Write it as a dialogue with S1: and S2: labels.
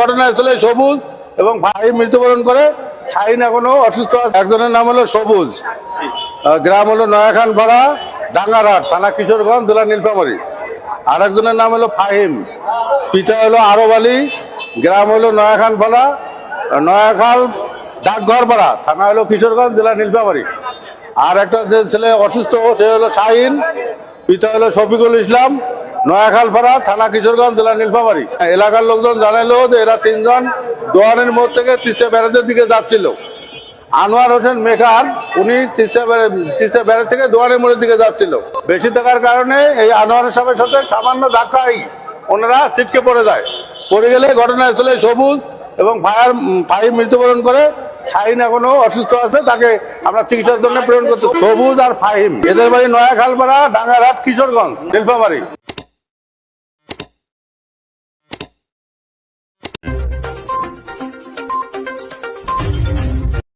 S1: ঘটনাস্থলে সবুজ এবং ভাই মৃত্যুবরণ করে। শাহিন এখনও অসুস্থ আছে। একজনের নাম হলো সবুজ। গ্রাম হলো নয়াখান পাড়া ডাঙ্গারহাট থানা কিশোরগঞ্জ, জেলা নীলফামারী। আর একজনের নাম হলো ফাহিম। পিতা হলো আরব আলী। গ্রাম হলো নয়াখান পাড়া নয়াখাল ডাকঘর পাড়া থানা হলো কিশোরগঞ্জ, জেলা নীলফামারী। আর একটা যে ছেলে অসুস্থ, সে হলো শাহিন। পিতা হলো শফিকুল ইসলাম। নয়াখালপাড়া থানা কিশোরগঞ্জ জেলা নীলফামারী। এলাকার লোকজন জানাইলো যে এরা তিনজন দোয়ানের মোড় থেকে তিস্তা ব্যারাজের দিকে যাচ্ছিল। আনোয়ার হোসেন মেকার উনি তিস্তা তিস্তা ব্যারেজ থেকে দোয়ানের মোড়ের দিকে যাচ্ছিল। বেশি থাকার কারণে এই আনোয়ারের সাহেবের সাথে সামান্য ধাক্কাই ওনারা ছিটকে পড়ে যায়। পড়ে গেলে ঘটনাস্থলে সবুজ এবং ফায়ার ফাইভ মৃত্যুবরণ করে, শাহিন এখনও অসুস্থ আছে, তাকে আমরা চিকিৎসার জন্য প্রেরণ করছি। সবুজ আর ফাহিম। এদের বাড়ি নয়া খালপাড়া ডাঙ্গারহাট কিশোরগঞ্জ, নীলফামারী।